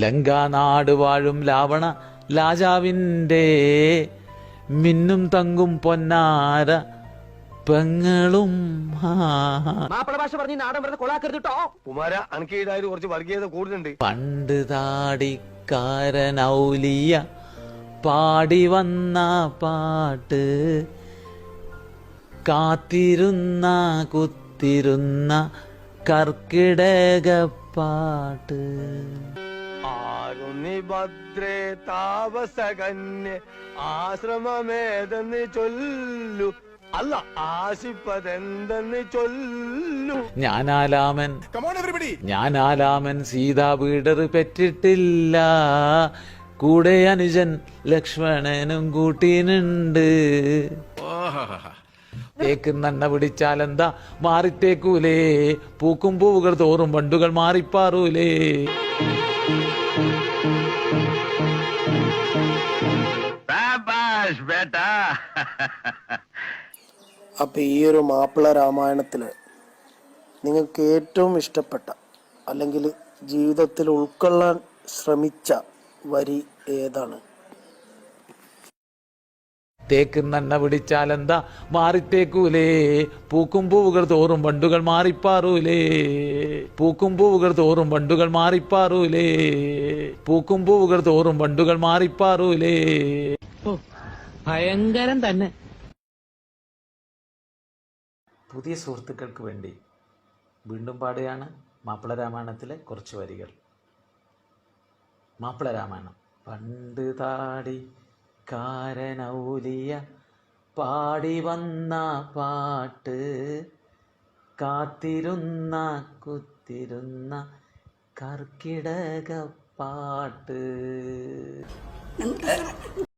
ലങ്കാനാട് വാഴും ലാവണ രാജാവിന്റെ മിന്നും തങ്കും പൊന്നാര പെങ്ങളും. പണ്ട് താടിക്കാരനൗലിയ പാടി വന്ന പാട്ട് കാത്തിരുന്ന കുത്തിരുന്ന കർക്കിടക പാട്ട്. ആരുന്നി ഭദ്രേ താപസകന്യ ആശ്രമമേതെന്ന് ചൊല്ലു. അല്ല ആശിപ്പതെന്തെന്ന് ചൊല്ലു. ഞാനാലാമൻ ഞാനാലാമൻ സീതാ വീടർ പെറ്റിട്ടില്ല. കൂടെ അനുജൻ ലക്ഷ്മണനും കൂട്ടീനുണ്ട്. തേക്കുന്നെണ്ണ പിടിച്ചാലെന്താ? മാറിത്തേക്കൂലേ പൂക്കും പൂവുകൾ തോറും വണ്ടുകൾ മാറിപ്പാറൂലേ. അപ്പോൾ ഈ ഒരു മാപ്പിള രാമായണത്തിൽ നിങ്ങൾക്ക് ഏറ്റവും ഇഷ്ടപ്പെട്ട അല്ലെങ്കിൽ ജീവിതത്തിൽ ഉൾക്കൊള്ളാൻ ശ്രമിച്ച വരി ഏതാണ്? തേക്കുന്നെണ്ണ പിടിച്ചാലെന്താ? മാറിത്തേക്കൂലേ. പൂക്കും പൂവുകൾ തോറും വണ്ടുകൾ മാറിപ്പാറൂലേ. പൂക്കും പൂവുകൾ തോറും വണ്ടുകൾ മാറിപ്പാറൂലേ. പൂക്കും പൂവുകൾ തോറും വണ്ടുകൾ മാറിപ്പാറൂലേ. ഭയങ്കരം തന്നെ. പുതിയ സുഹൃത്തുക്കൾക്ക് വേണ്ടി വീണ്ടും പാടുകയാണ് മാപ്പിള രാമായണത്തിലെ കുറച്ച് വരികൾ. മാപ്പിള രാമായണം. പണ്ട് താടി കാരനൗലിയ പാടി വന്ന പാട്ട് കാത്തിരുന്ന കുത്തിരുന്ന കർക്കിടക പാട്ട്.